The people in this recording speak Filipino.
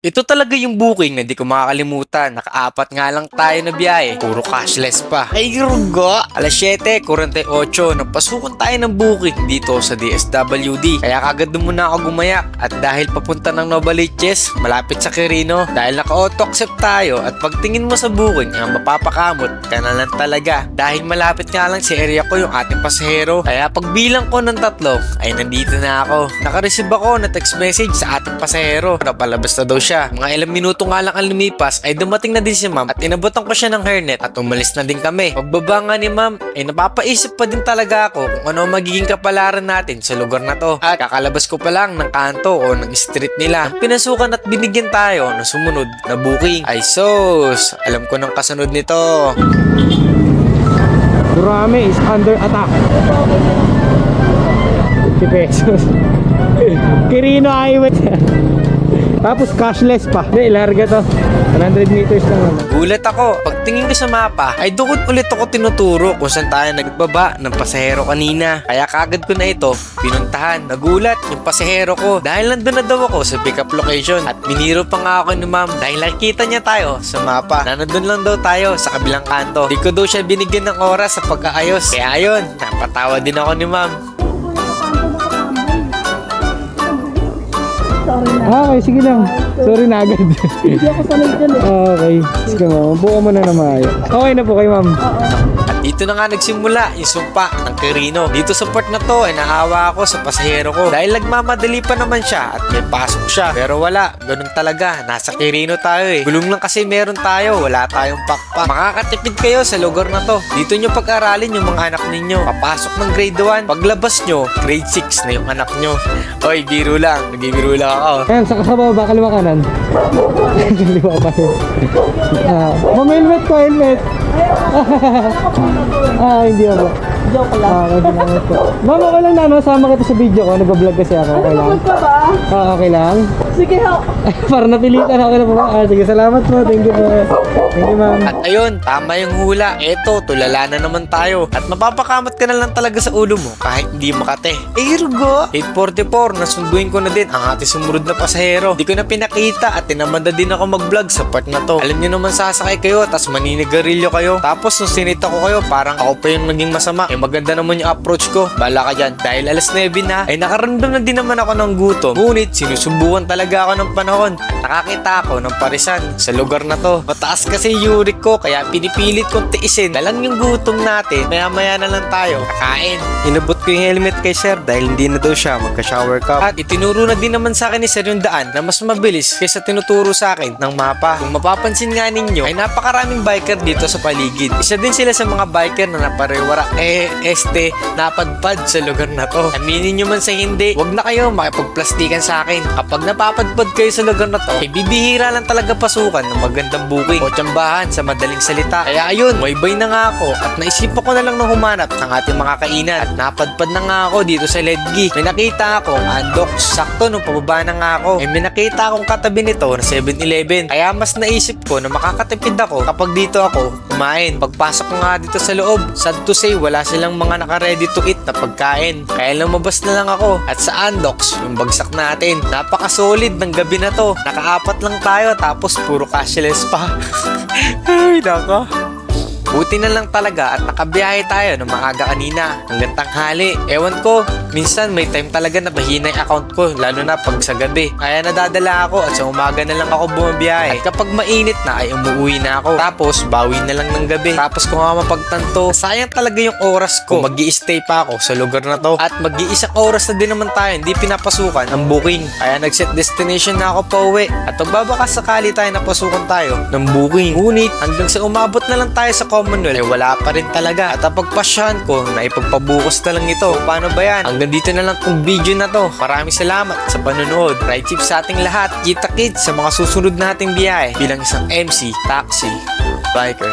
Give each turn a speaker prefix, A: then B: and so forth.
A: Ito talaga yung booking na di ko makakalimutan. Nakaapat nga lang tayo na biyahe. Puro cashless pa. Ay, rugo! Alas 7.48, napasukan tayo ng booking dito sa DSWD. Kaya kagad muna ako gumayak. At dahil papunta ng Novaliches, malapit sa Quirino, dahil naka-auto accept tayo at pagtingin mo sa booking, ang mapapakamot ka na lang talaga. Dahil malapit nga lang sa area ko yung ating pasahero. Kaya pagbilang ko ng tatlo, ay nandito na ako. Nakareceive ako na text message sa ating pasahero. Napalabas na daw siya. Mga ilang minuto nga lang ang lumipas ay dumating na din si ma'am at inabutan ko siya ng hairnet at umalis na din kami. Pagbaba nga ni ma'am ay napapaisip pa din talaga ako kung ano magiging kapalaran natin sa lugar na to. At kakalabas ko pa lang ng kanto o ng street nila. Ang Pinasukan at binigyan tayo ng sumunod na booking. Ay sos, alam ko ng kasunod nito.
B: Durame is under attack. 50 pesos. Kirino Highway. Tapos cashless pa. Hindi, larga to. 100 meters lang naman.
A: Gulat ako. Pagtingin ko sa mapa, ay doon ulit ako tinuturo kung saan tayo nagbaba ng pasahero kanina. Kaya kagad ko na ito, pinuntahan. Nagulat yung pasahero ko dahil nandun na daw ako sa pickup location. At biniro pa nga ako ni ma'am dahil nakita niya tayo sa mapa na nandun lang daw tayo sa kabilang kanto. Di ko daw siya binigyan ng oras sa pagkaayos. Kaya ayun, napatawa din ako ni ma'am.
B: Ah, okay, sige lang. Sorry na agad.
C: Hindi ako sanay dyan eh.
B: okay. Sige ma'am, buka mo na na maayos. Okay na po kay ma'am.
A: At dito na nga nagsimula yung sumpa ng Quirino. Dito sa port na to ay naawa ako sa pasahero ko dahil nagmamadali pa naman siya at may pasok siya. Pero wala, ganun talaga. Nasa Quirino tayo eh. Gulong lang kasi meron tayo, wala tayong pakpak. Makakatipid kayo sa lugar na to. Dito nyo pag-aralin yung mga anak ninyo. Papasok ng grade 1, paglabas nyo, grade 6 na yung anak nyo. Oy, biro lang. Nagibiro lang ako.
B: Ayan, sa kasama ba? Kaliwa kanan? Kaliwa pa yun. Ma'am, helmet ko, helmet. 啊一定不
C: Joke lang.
B: Ah, okay lang po. Ma'am, okay lang na, no? Sama kita sa video ko. Nag-vlog kasi ako. Okay lang.
C: Ano ka ba?
B: Ah, okay lang.
C: Sige, help.
B: Para napilitan ako na po. Ah, sige, salamat po. Thank you po. Thank you, ma'am.
A: At ayun, tama yung hula. Eto, tulala na naman tayo. At mapapakamat ka na lang talaga sa ulo mo kahit hindi makate. Eh, Ergo! 844, nasunduin ko na din ang ating sumunod na pasahero. Di ko na pinakita at tinamada din ako mag-vlog sa part na to. Alam niyo naman sasakay kayo, tas maninigarilyo kayo. Tapos nung sinita ko kayo, parang ako pa yung naging masama. Eh maganda naman yung approach ko. Bala ka dyan. Dahil alas 9 na, ay nakaramdam na din naman ako ng gutom. Ngunit, sinusubukan talaga ako ng panahon. Nakakita ako ng parisan sa lugar na to. Mataas kasi yung uric ko, kaya pinipilit kong tiisin. Dalang yung gutom natin, maya-maya na lang tayo. Kakain. Inabot ko yung helmet kay sir dahil hindi na daw siya magka-shower cup. At itinuro na din naman sa akin ni sir yung daan na mas mabilis kaysa tinuturo sa akin ng mapa. Kung mapapansin nga ninyo, ay napakaraming biker dito sa paligid. Isa din sila sa mga biker na naparewara. Eh, este, napadpad sa lugar na to. Aminin nyo man sa hindi, wag na kayo makipagplastikan sa akin. Kapag napapadpad kayo sa lugar na to, ay bibihira lang talaga pasukan ng magandang booking o tsambahan sa madaling salita. Kaya ayun, waybay na nga ako at naisipan ko na lang na humanap ng ating mga kainan at napadpad na nga ako dito sa Ledgi. May nakita akong andok, sakto nung pababa na nga ako. Eh, may nakita akong katabi nito na 7-Eleven. Kaya mas naisip ko na makakatipid ako kapag dito ako kumain. Pagpasok ko nga dito sa loob, sad to say, wala silang mga naka-ready to eat na pagkain. Kaya lumabas na lang ako. At sa Andox, yung bagsak natin, napaka-solid ng gabi na to. Nakaapat lang tayo tapos puro cashless pa. Ay, nako. Buti na lang talaga at nakabiyahe tayo ng maaga kanina hanggang tanghali. Ewan ko, minsan may time talaga na bahina yung account ko lalo na pag sa gabi. Kaya nadadala ako at sa umaga na lang ako bumabiyahe. At kapag mainit na ay umuwi na ako. Tapos bawi na lang ng gabi. Tapos kung nga mapagtanto, sayang talaga yung oras ko. mag stay pa ako sa lugar na to. At mag-iisang oras na din naman tayo hindi pinapasukan ang booking. Kaya nag-set destination na ako pa uwi. At magbabaka sakali tayo napasukan tayo ng booking. Ngunit hanggang sa umabot na lang tayo sa Commonwealth, eh wala pa rin talaga. At ang pagpasyahan ko na ipagpabukas na lang ito. Paano ba yan? Hanggang dito na lang tong video na to. Maraming salamat sa panonood. Ride tip sa ating lahat. Kita kids sa mga susunod nating biyahe bilang isang MC, taxi, biker.